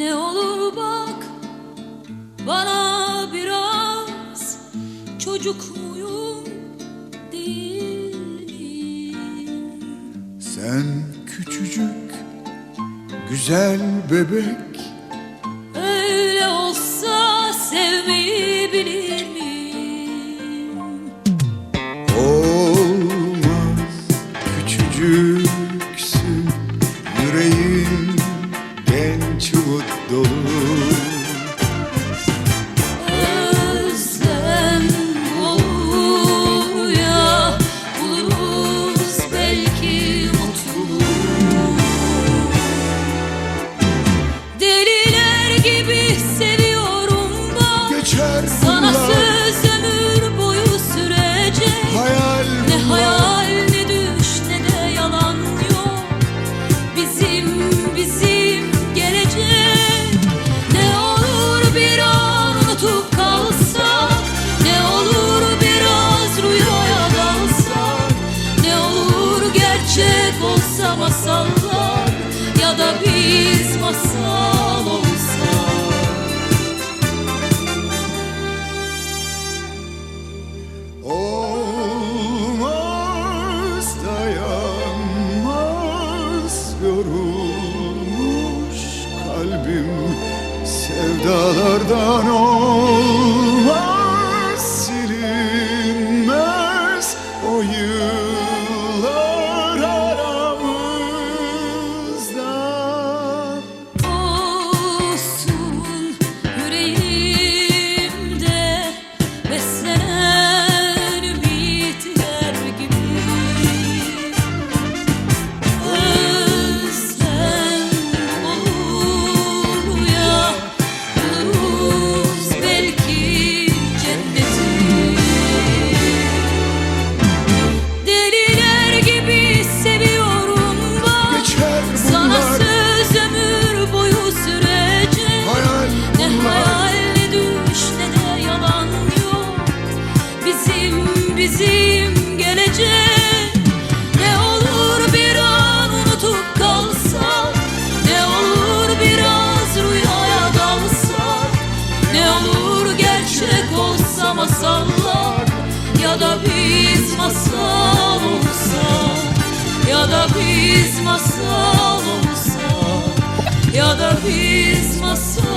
Ne olur bak bana biraz çocuk muyum değil? Sen küçücük güzel bebek Öyle olsa sevmeyi bilir miyim? Olmaz küçücük you. kalbim sevdalardan oldu biz masal olsak ya da biz masal